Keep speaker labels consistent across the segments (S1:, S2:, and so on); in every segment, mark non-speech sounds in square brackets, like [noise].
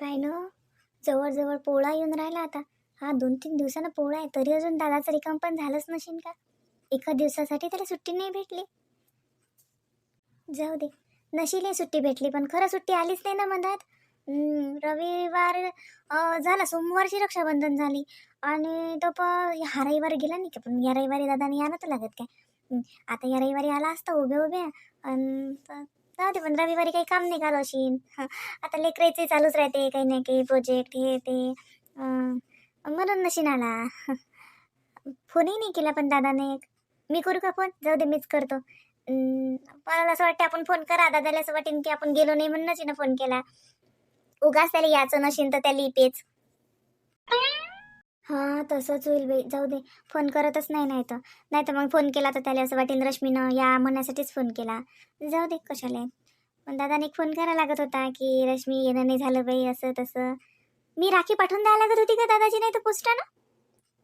S1: काय ना? जवळजवळ पोळा येऊन राहिला आता. हा दोन तीन दिवसानं पोळा आहे. तरी अजून दादाचं रिकाम पण झालंच नशीन का? एका दिवसासाठी त्याला सुट्टी नाही भेटली. जाऊ दे. नशीले सुट्टी भेटली पण खरं सुट्टी आलीच नाही ना मधात रविवार झाला. सोमवारची रक्षाबंधन झाली. आणि तो पण हा रविवार गेला नाही का? पण या रविवारी दादाने या तर लागत काय? आता या रविवारी आला असता उभे उभे अन् जाऊ दे पण रविवारी काही काम नाही का अशी आता लेकरायचे चालूच राहते काही नाही काही प्रोजेक्ट हे ते. म्हणून नशीन आला फोनही नाही केला पण दादाने मी करू का फोन? जाऊ दे मीच करतो. मला असं वाटतं आपण फोन करा दादाला असं वाटेन की आपण गेलो नाही म्हणूनच ना फोन केला. उगाच त्याला याचं नशीन तर त्याला पेच हां तसंच होईल बाई. जाऊ दे. फोन करतच नाही नाही तर नाही तर मग फोन केला तर त्याला असं वाटेल रश्मीनं या म्हणण्यासाठीच फोन केला. जाऊ दे कशाला पण दादाने फोन करायला लागत होता की रश्मी येणं नाही झालं बाई असं तसं. मी राखी पाठवून द्यायला लागत होती का दादाची नाही तर पोस्टानं?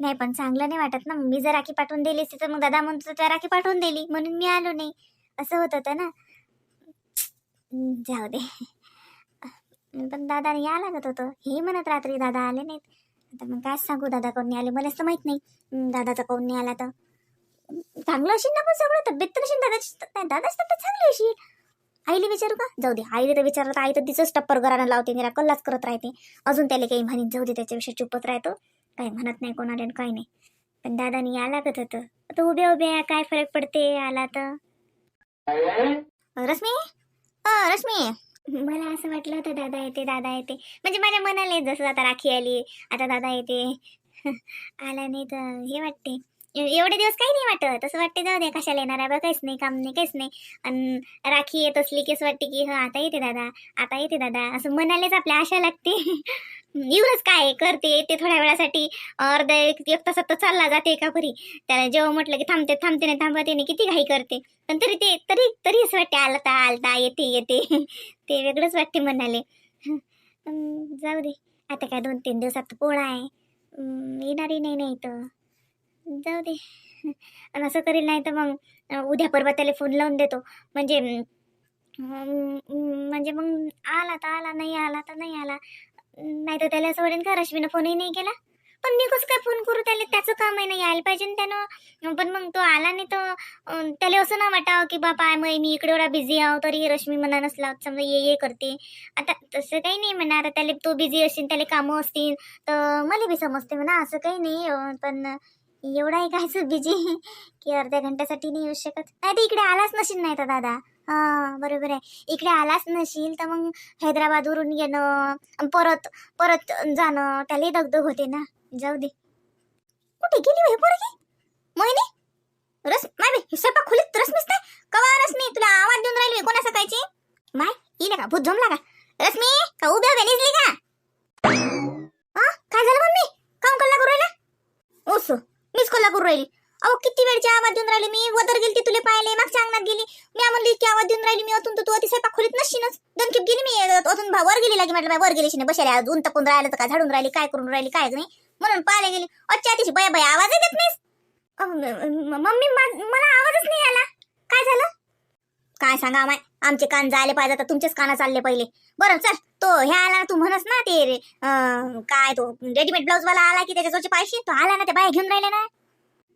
S1: नाही पण चांगलं नाही वाटत ना. मी जर राखी पाठवून दिली असती तर मग दादा म्हणतो त्या राखी पाठवून दिली. म्हणून मी आलो नाही. असं होत होतं ना. जाऊ दे. पण दादाने या लागत होतं. हे म्हणत रात्री दादा आले नाहीत. आता मग काय सांगू? दादा कोण आले? मला असं माहीत नाही. दादाचा कोण नाही आला तर. चांगलं असेल ना पण सगळं तब्येत तर असेल दादाची दादाची तब्येत चांगली असेल आईला विचारू का? जाऊ दे. आईला तर विचारलं तर आई तर तिचंच टप्पर घरानं लावते. निरा कल्लाच करत राहते. अजून त्याला काही म्हणत जाऊ दे त्याच्याविषयी चुपत राहतो. काही म्हणत नाही कोणाला आणि काही नाही. पण दादानी या लागत होतं आता उभ्या उभ्या काय फरक पडते? आला तर. रश्मी? अ रश्मी. मला असं वाटलं होतं दादा येते दादा येते. म्हणजे माझ्या मनाला जसं आता राखी आली आता दादा येते. [laughs] आला नाही तर हे वाटते. एवढे दिवस काही नाही वाटत. असं वाटते जाऊ दे कशाला येणार आहे बा काहीच नाही काम नाही काहीच नाही. आणि राखी येत असली की असं वाटते की हा आता येते दादा आता येते दादा. असं म्हणालेच आपल्या आशा लागते. [laughs] येऊनच काय करते येते थोड्या वेळासाठी अर्धा एक एक तासात तर चालला जाते एका परी? त्याला जेव्हा म्हटलं की थांबते थांबते नाही थांबते नाही किती घाई करते. पण तरी ते तरी तरी असं वाटते आलता आलता येते येते. [laughs] ते वेगळंच वाटते म्हणाले जाऊ दे. आता काय दोन तीन दिवसात पोळा आहे. येणारी नाही नाही तर. जाऊ दे आणि असं करील नाही तर मग उद्या परवा त्याला फोन लावून देतो. म्हणजे म्हणजे मग आला तर आला नाही आला तर नाही आला. नाही तर त्याला असं वाटेल का रश्मीनं फोनही नाही केला. पण मी कसं काय फोन करू त्याला? त्याचं काम आहे नाही यायला पाहिजे ना त्यानं. पण मग तो आला नाही तर त्याला असं ना वाटावं की बाबा मग मी इकडे एवढा बिझी आहो तरी रश्मी म्हणा नसला समजा ये ये करते. आता तसं काही नाही म्हणा आता त्याला तो बिझी असेल त्याला कामं असतील तर मला बी समजते म्हणा असं काही नाही. पण एवढा आहे कायचं बिझी की अर्ध्या घंट्यासाठी नाही येऊ शकत. नाही तर इकडे आलाच नशील नाही तर दादा. हां बरोबर आहे. इकडे आलाच नशील तर मग हैदराबादवरून येणं परत परत जाणं त्यालाही दगदग होते ना. जाऊ दे. कुठे गेली हो हे पोरगी? मोहिनी? रस माय बे स्वयंपाक खोलीत रस नाही? कवा रश्मी तुला आवाज देऊन राहिली कोणा सकाळची माय इले का भूत झोमला का? रश्मी का उभ्या उभ्या निघली का? काय झालं मम्मी? काम कल्ला करू राहिला? ओसो मीच कल्ला राहिली? अहो किती वेळची आवाज देऊन राहिली? मी वदर गेली तुले पाहिले मागच्या अंगणात गेली. मी म्हणली की आवाज देऊन राहिली मी अजून तर तू अति स्वयंपाक खोलीत नसशीनच दोन खेप गेली मी. अजून भा- वर गेली लागी म्हटलं वर गेली नाही बसायला अजून तपून राहिलं तर काय? झाडून राहिली काय करून राहिली काय नाही. म्हणून पाहायला गेली. अच्छा अतिशय बया बया आवाज देत नाही मम्मी मला आवाजच नाही आला. काय झालं? काय सांगा माय? आमचे कान जायला पाहिजे तर तुमचेच काना चालले पहिले. बरं चल तो ह्या आला तू म्हणस ना ते रे, काय तो रेडीमेड ब्लाऊज वाला आला की त्याच्याजवळचे पैसे तो आला ना ते बाया घेऊन राहिले ना.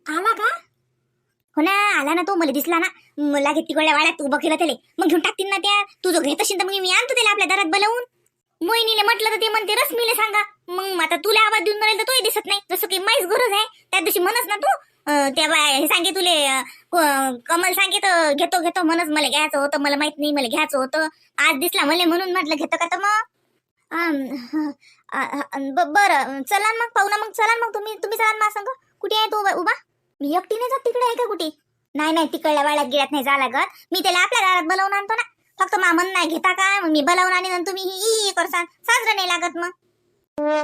S1: आला का? हो ना आला ना तो मला दिसला ना. मला घेत तिकडल्या वाड्यात तू बघितला त्याला. मग घेऊन टाकतील ना त्या. तू जो घेत असेल तर मग मी आणतो त्याला आपल्या दारात बोलावून. मोहिनीले म्हटलं तर ते म्हणते रश्मीले सांगा. मग आता तुला आवाज देऊन राहील तर तोही दिसत नाही. जसं की माहीच गरज आहे. त्या दिवशी म्हणस ना तू त्या बाय हे सांगे तुले कमल सांगे तर घेतो घेतो म्हणच मला घ्यायचं होतं मला माहीत नाही मला घ्यायचं होतं. आज दिसला मला म्हणून म्हटलं घेतो का तर मग? ब- बरं चला मग पाहू ना मग चला मग तुम्ही तुम्ही चला मग सांग. कुठे आहे तो उभा- उभा मी एकटीने जात तिकडे आहे का कुठे? नाही नाही तिकडल्या वाड्यात गिळ्यात नाही जा लागत. मी त्याला आपल्या दारात बोलावून आणतो ना. फक्त मामन नाही घेता का? मी बोलावून आणि तुम्ही ही ही करसान. साजरं नाही लागत मग. नाही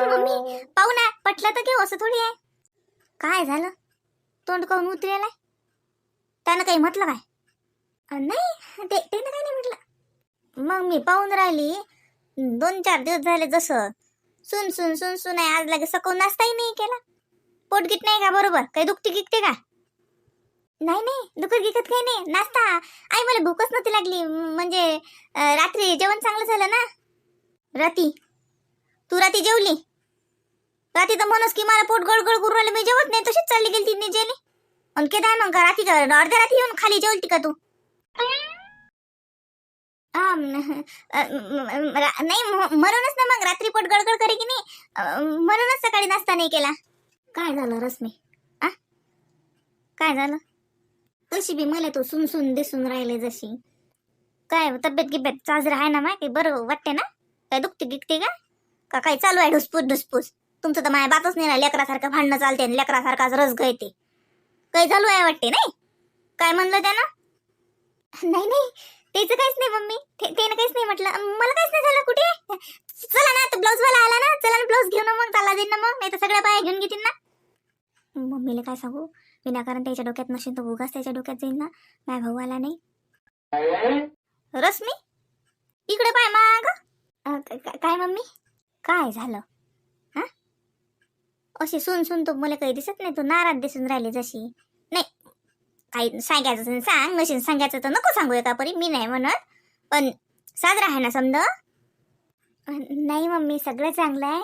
S1: मम्मी. पाहू ना. पटलं तर घेऊ असं थोडी आहे. काय झालं? तोंड काऊन उतरेलाय? त्यानं काही म्हटलं काय? नाही. ते त्यानं काही नाही म्हटलं. मग मी पाहून राहिली. दोन चार दिवस झाले जसं. सुन सुन सुन सुन आहे. आज लगेच सकून नाश्ताही नाही केला. पोटगीत नाही का? बरोबर. काही दुखते गिकते का नाही नाही. दुखत गिकत काही नाही. नाश्ता. आई मला भूकच नव्हती लागली. म्हणजे रात्री जेवण चांगलं झालं ना? राती तू राती जेवली? राती तर म्हणूस की मला पोट गडगड करून राहिलं मी जेवत नाही तशीच चालली गेली तिने जेली आणि केदार मग का राती का अर्ध्या रात्री येऊन खाली जेवलती का तू? नाही म्हणूनच ना मग रात्री पोट गडगड करे की नाही म्हणूनच सकाळी नाश्ता नाही केला. काय झालं रश्मी? आ? काय झालं? तशी बी मला तू सुन सुन दिसून राहिले जशी. काय हो, तब्येत गिब्येत चाजरा आहे ना माहिती बरं वाटते ना? काय दुखते गिकते का? का काय चालू आहे ढुसपूस ढुसपूस? तुमचं तर माझ्या बातच नाही ना लेकरासारखं भांडणं चालते आणि लेकरासारखाच रस गळते. काही चालू आहे वाटते नाही? काय म्हणलं त्यानं? नाही नाही त्याचं काहीच नाही मम्मी. ते- त्यानं काहीच नाही म्हटलं. मला काहीच नाही झालं. कुठे? चला ना ब्लाऊज वाला आला ना. चला ना ब्लाऊज घेऊन मग चला देईन ना मग. नाही तर सगळ्या बाया घेऊन घेतील ना. मम्मीला काय सांगू? विनाकारण त्याच्या डोक्यात नसेल तर उगाच त्याच्या डोक्यात जाईल ना. माझ्या भाऊ आला नाही. रश्मी? इकडे पाय माग. काय मम्मी? काय झालं? हा? अशी सुन सुन तो मला काही दिसत नाही तू नाराज दिसून राहिली जशी. नाही काही सांगायचं सांग नशीन सांगायचं तर नको सांगू एका परी मी नाही म्हणत. पण साजरा आहे ना समजा नाही मम्मी सगळं चांगलं आहे.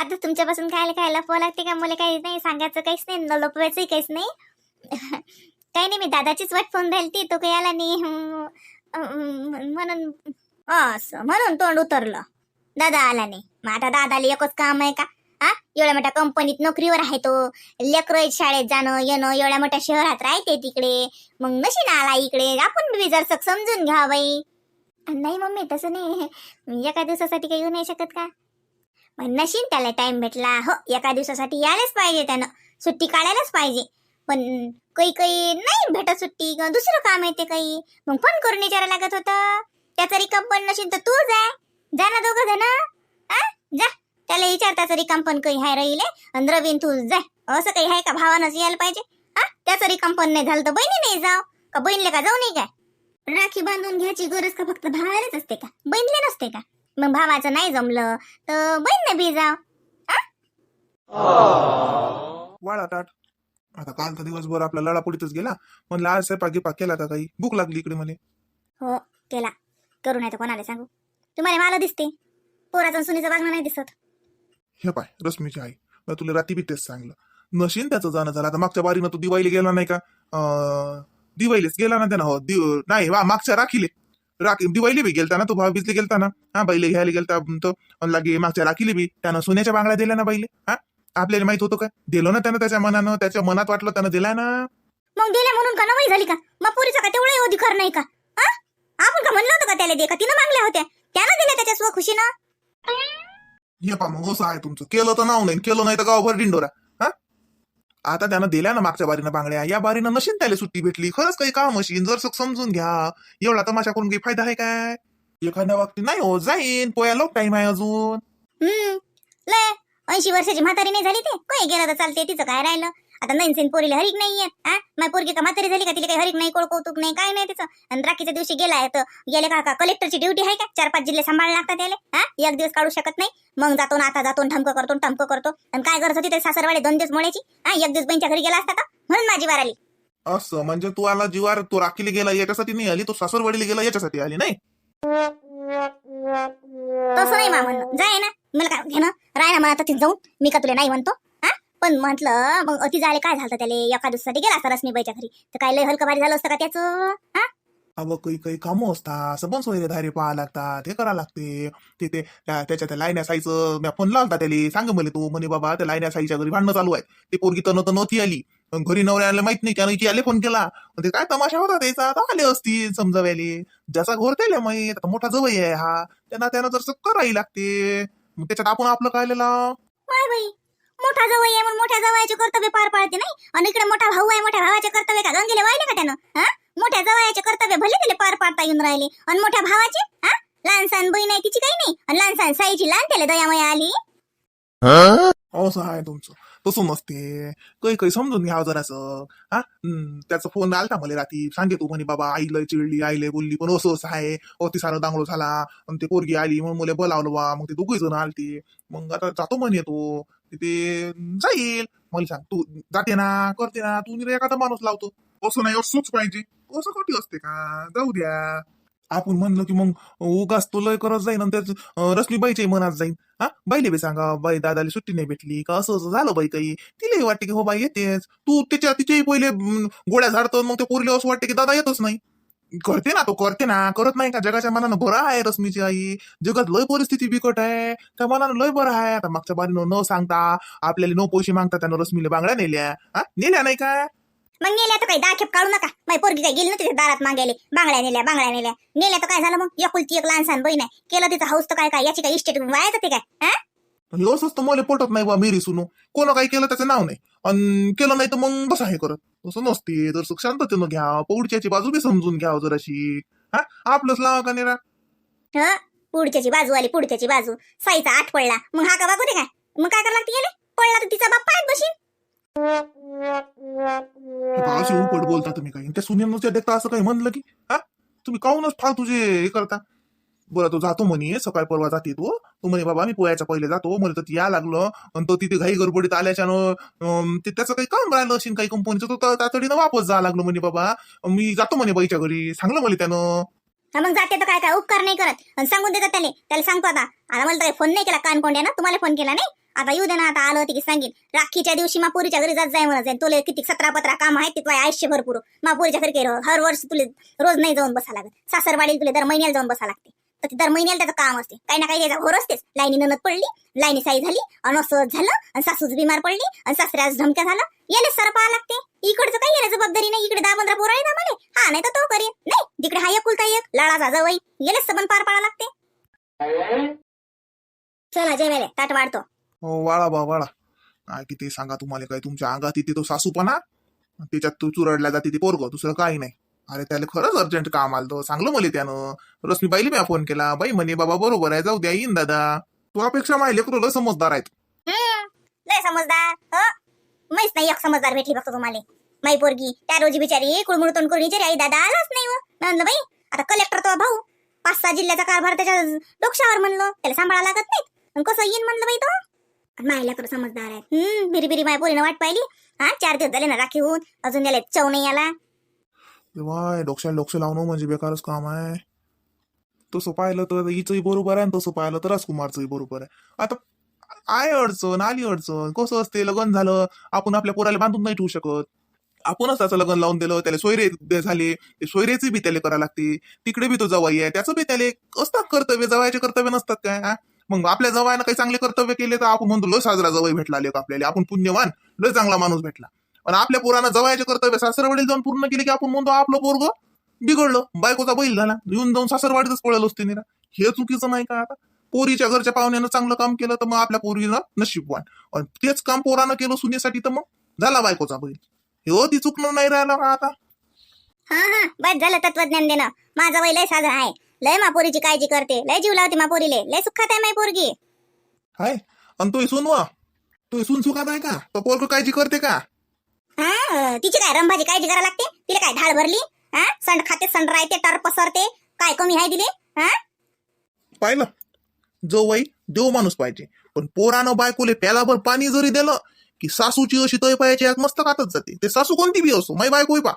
S1: आता तुमच्यापासून काय काय लपवावं लागते का? मला काही नाही सांगायचं काहीच नाही न लपवायचंही काहीच नाही. काही नाही मी दादाचीच वाट फोन राहील ती तो काही आला नाही. म्हणून असं. म्हणून तोंड उतरलं. दादा आला नाही. मग आता दादाला एकच काम आहे का? हा? एवढ्या मोठ्या कंपनीत नोकरीवर आहे तो. लेकर शाळेत जाणं येणं. एवढ्या मोठ्या शहरात राहते तिकडे. मग नशीन आला इकडे. आपण बी जर समजून घ्या बाई. नाही मम्मी तसं नाही. मी एका दिवसासाठी काही येऊ नाही शकत का? मग नशीन त्याला टाइम भेटला. हो एका दिवसासाठी यायलाच पाहिजे त्यानं. सुट्टी काढायलाच पाहिजे. पण काही काही नाही भेटत सुट्टी. दुसरं काम येते काही. मग फोन करून विचारायला लागत होतं. त्याचा रिकाम पण नशील तर तू जाय जा ना दोघं जण. आ? जा. त्याला विचार त्याचा रिकाम पण काही हाय राहिले आणि रवीन तू जाय असं काही आहे का? भावानंच यायला पाहिजे. हा त्याचं रिकाम पण नाही झालं तर बहिणी नाही जाव. का बहिणीला का जाऊ नाही काय? राखी बांधून घ्यायची गरज का फक्त भावालाच असते का? बहिणीला नसते का? मग भावाचं नाही जमलं तर बहीण बी जाव.
S2: वाळा ताट. आता काल तर दिवसभर आपला लढापोडीतच गेला. म्हणलं आज स्वयंपाक गिपाक केला का काही भूक लागली इकडे मला
S1: हो केला. करू नाही तर कोणाला सांगू? तुम्हाला मला दिसते. पोराचं सुनीचं वागणं नाही दिसत.
S2: हे पाय रश्मीची आई. मी तुला रात्री बी तेच सांगलं. नशीन त्याचं जाणं झालं. आता मागच्या बारीनं तू दिवाळीला गेला नाही का? अं, दिवाळीलाच गेला ना त्यानं. हो दिव नाही वा मागच्या राखीले. राखी दिवाळीला बी गेलता ना तू भाऊ बिजले गेलता ना? हा बैले घ्यायला गेलता तो अन लागे मागच्या राखीले बी. त्यानं सोन्याच्या बांगड्या दिल्या ना बैले. हा? आपल्याला माहीत होतं काय दिलं ना त्यानं त्याच्या मनानं त्याच्या मनात वाटलं त्यानं दिलाय ना?
S1: मग दिल्या म्हणून का नवई झाली का? मग पुरीचा का तेवढा अधिकार नाही का? हा? आपण का म्हणलं होतं का त्याला दे का तिनं मागल्या होत्या? त्यानं दिल्या त्याच्या स्वखुशीनं
S2: हे पा मग असं आहे तुमचं. केलं तर नाव नाही केलं नाही तर गावभर डिंडोरा हा? आता त्यानं दिल्या ना मागच्या बारीनं बांगड्या. या बारीनं नशीन त्याला सुट्टी भेटली. खरंच काही काम असेल जर समजून घ्या. एवढा तमाशा करून काही फायदा आहे काय? एखाद्या बाबतीत नाही हो जाईन. पोया लोक टाइम आहे अजून.
S1: हम्म. लय ऐंशी वर्षाची म्हातारी नाही झाली ते? काही गेलं तर चालते तिचं काय राहिलं? आता नैनसेन पोरीला हरिक नाहीये हा माझी पोरगी का म्हातारी झाली का? तिला काही हरिक नाही कोळ कौतुक नाही काय नाही तिचं. आणि राखीच्या दिवशी गेलाय तर गेले का का कलेक्टरची ड्युटी आहे का? चार पाच जिल्हे सांभाळ लागतात त्याला हा एक दिवस काढू शकत नाही. मग जातो ना आता जातो ठमकं करतो ठमकं करतो. आणि काय गरज होती ते सासरवाडे दोन दिवस मोड्याची? हा एक दिवस बहिणीच्या घरी गेला असता का म्हणून माझी वार आली.
S2: असं म्हणजे तू आला जीवार तू राखीला गेला याच्यासाठी नाही आली? तो सासरवाडीला गेला याच्यासाठी आली नाही?
S1: तसं नाही मा म्हणणं. जाय ना मला काय घेणं? राय ना मला आता तिथे जाऊन. मी का तुला नाही म्हणतो? पण म्हटलं मग अति जायला काय झालं त्याला? एका दिवसासाठी गेला असता रश्मीबाईच्या घरी. तर काय लय हलकं भारी झालं असतं का त्याचं? हा?
S2: अव काही काही कामं असतात. सबन सोयरे धारे पाहा लागतात. हे करा लागते. ते ते त्या- त्याच्या त्या लायन्या साईचं फोन लावता त्याला. सांग म्हणे तू. म्हणे बाबा त्या लायन्या साईच्या घरी भांडणं चालू आहे ते पोरगी तर नव्हतं नव्हती आली. पण घरी नवऱ्याला माहीत नाही. त्यानं आले फोन केला. ते काय तमाशा होता त्याचा? आता आले असतील समजावायले. ज्याचा घोर त्याला माहीत. आता मोठा जवळ आहे हा. त्यांना त्यानं जर करावी लागते. मग त्याच्यात आपण आपलं काय लाव
S1: माय बाई. मोठा जवळ आहे म्हणून मोठ्या जवळचे कर्तव्य पार पाडते नाही. आणि इकडे मोठा भाऊ आहे मोठ्या भावाचे कर्तव्य का? गंगेले वाहिले का त्यानं? हा? मोठ्या जवळचे कर्तव्य भले त्याला पार पाडता येऊन राहिले. आणि मोठ्या भावाचे हा? लहान सहान बहीण आहे तिची काही नाही. आणि लहान सहान साईची लहान त्याला दयामया आली.
S2: असं आहे तुमचं. तसं नसते. काही काही समजून घ्याव जरासं. हा? त्याचा फोन आलता मला रात्री. सांगे तू म्हणे बाबा आईला चिडली आईला बोलली पण असं असं आहे. अति सारं दांगडो झाला. आणि ते पोरगी आली म्हणून मुले बोलावलं बा. मग ते दोघी जण आलते. मग आता जातो म्हणे तो. ते जाईल. मला सांग तू जाते ना करते ना तू निरा एखादा माणूस लावतो. असं नाही असंच पाहिजे. असं कधी असते का? जाऊ द्या. आपण म्हणलं की मग उगाच तो लय करत जाईन आणि त्याच रश्मी रश्मीबाईच्याही मनात जाईन. हा? बाईले बी सांगा बाई दादाला सुट्टी नाही भेटली का? असं असं झालं बाई काही? तिलाही वाटते की हो बाई येतेच. तू त्याच्या तिच्याही पहिले गोळ्या झाडतो मग ते पोरीला असं वाटते की दादा येतच नाही. करते ना तो करते ना. करत नाही का? जगाच्या मनानं बरं आहे रश्मीची आई. जगात लय परिस्थिती बिकट आहे. त्या मनानं लय बरं आहे. आता मागच्या बारीनं न सांगता आपल्याला न पैसे मागता त्यानं रश्मीला बांगड्या नेल्या. हा? नेल्या नाही का?
S1: मग नेल्या तर काही दहा खेप काढू नका. माझी पोरगी काय गेली ना तिथे दारात मागायले बांगड्या नेल्या बांगड्या नेल्या. नेल्या तर काय झालं मग? एकुलती एक लहानसान बहीण आहे. केलं तिचं हाऊस तर काय काय? याची काय इस्टेट वाया जाते काय? हा?
S2: असंच तर मला पटत नाही बा मेरी सुनू कोण काही केलं त्याचं नाव नाही. आणि केलं नाही तर मग बसा हे करत. तसं नसते. तर सुख शांततेनं घ्या पौडच्याची बाजू बी समजून घ्या जराशी. हा? आपलंच लावा का निरा?
S1: ह? पुढच्याची बाजू आली पुढच्याची बाजू. साईचा आठ पडला. मग हा का बागू दे काय? मग काय करायला लागते गेले पडला तर तिचा बाप पाहत बशीन.
S2: अशी उपट बोलता तुम्ही काही. त्या सुनेच्या देखता असं काही म्हणलं की? हा? तुम्ही काहूनच फालतूचे हे करता? बरं तो जातो म्हणे सकाळी परवा जाते तो. तो म्हणे बाबा मी पोयाच्या पहिले जातो. म्हणे तर या लागलं. आणि तो तिथे घाई गडबडीत आल्याच्यानं अं, ते त्याचं काही काम राहिलं असेल काही कंपनीचं तो तातडीनं वापस जा लागलो म्हणे बाबा मी जातो म्हणे बाईच्या घरी. सांगलं म्हणे त्यानं.
S1: हा मग जाते तर काय काय उपकार नाही करत. आणि सांगून देतात त्याला. त्याला सांगतो आता. आता मला तर फोन नाही केला कान कोंड्या ना तुम्हाला फोन केला नाही? आता येऊ दे ना आता आलं होती की सांगेन. राखीच्या दिवशी मापुरीच्या घरी जात जाय म्हणत जाईन. तुला किती सतरा पत्रा काम आहे तिथं आयुष्य भरपूर. मापुरीच्या घरी काही हर वर्ष तुला रोज नाही जाऊन बसा लागत. सासरवाडीला तुला दर महिन्याला जाऊन बसा लागते. तर ते दर महिन्याला त्याचं काम असते. काही ना काही त्याचा घोर असतेच. लाईनी ननद पडली लाईनी साई झाली आणि असं झालं आणि सासूच बिमार पडली आणि सासऱ्याच धमक्या झालं. याले सर पाहा लागते. इकडचं काही याला जबाबदारी नाही. इकडे दहा पंधरा पोरं आहे ना मला हा नाही तर तो करेन. नाही तिकडे हा एकुलता एक लाळा जावई गेलेच सबन पार पाडा लागते. चला जेवायला ताट वाढतो.
S2: हो, वाळा बा वाळा काय किती सांगा तुम्हाला काय तुमच्या अंगात येते तो सासूपणा? त्याच्यात तू चुरडल्या जाते ते पोरग दुसरं काही नाही. अरे त्याला खरंच अर्जंट काम आलं सांगलं मला म्हणे त्यानं. रश्मी बाईला मी फोन केला. बाई म्हणे बाबा बरोबर आहे. जाऊ द्या येईन दादा. तू अपेक्षा माहिती लय समजदार आहेत.
S1: लय समजदार. हो. मैच नाही एक समजदार भेटली फक्त तुम्हाला. माई पोरगी. त्या रोजी बिचारी कुळमुळ तोंड करून विचारी आई दादा आलाच नाही म्हणलं बाई आता कलेक्टर तो भाऊ. पाच सहा जिल्ह्याचा कारभार त्याच्या डोक्षावर म्हणलं. त्याला सांभाळा लागत नाही आणि कसं येईन म्हणलं बाई तो? मायला तर समजदार आहे हम्म बिरी बिरी माय पोरीनं वाट पाहिली. हा चार दिवस झाले ना राखी होऊन अजून याला चव नाही आला.
S2: तेव्हा डोक्याला डोक्ष लावणं म्हणजे बेकारच काम आहे. तसं पाहिलं तर हिचंही बरोबर आहे आणि तसं पाहिलं तर राजकुमारचंही बरोबर आहे. आता आहे अडचण आली अडचण. कसं असते लग्न झालं आपण आपल्या पोराला बांधून नाही ठेवू शकत. आपणच त्याचं लग्न लावून दिलं त्याला सोयरे झाले ते सोयरेचे बी त्याला करावं लागते. तिकडे बी तो जवाई आहे त्याचं बी त्याला असतात कर्तव्य जवायचे कर्तव्य नसतात काय मग आपल्या जवायनं काही चांगले कर्तव्य केले तर आपण म्हणतो लय साजरा जवाई भेटला लेक आपल्याला आपण पुण्यवान लय चांगला माणूस भेटला. पण आपल्या पोरानं जवायचे कर्तव्य सासरवाडीला जाऊन पूर्ण केले की आपण म्हणतो आपलं पोरग बिघडलं बायकोचा बैल झाला येऊन जाऊन सासरवाडीतच पळलं असते निरा. हे चुकीचं नाही का आता? पोरीच्या घरच्या पाहुण्यानं चांगलं काम केलं तर मग आपल्या पोरीला नशीबवान आणि तेच काम पोरानं केलं सुनेसाठी तर मग झाला बायकोचा बैल. हे हो ती चुकणं नाही राहिलं का आता.
S1: हा हा बस झालं तत्वज्ञान देणं. माझा वय लय साधा आहे. लय मापोरीची काळजी करते. लय जीव लावते मापोरीले लय सुखात आहे माय पोरगी.
S2: हाय आणि तो सून वा तो सून सुखात आहे का? तो पोरग काळजी करते का?
S1: हा तिची काय रंभाजी काळजी करायला लागते? तिला काय ढाळ भरली? हा संड खाते संड राहते टर पसरते. काय कमी आहे दिले हा?
S2: पाहिलं? जो वही देव माणूस पाहिजे. पण पोरानं बायकोले प्यालाभर पाणी जरी दिलं की सासूची अशी तय पायाची आत मस्तकातच जाते. ते सासू कोणती बी असो माई बायको पा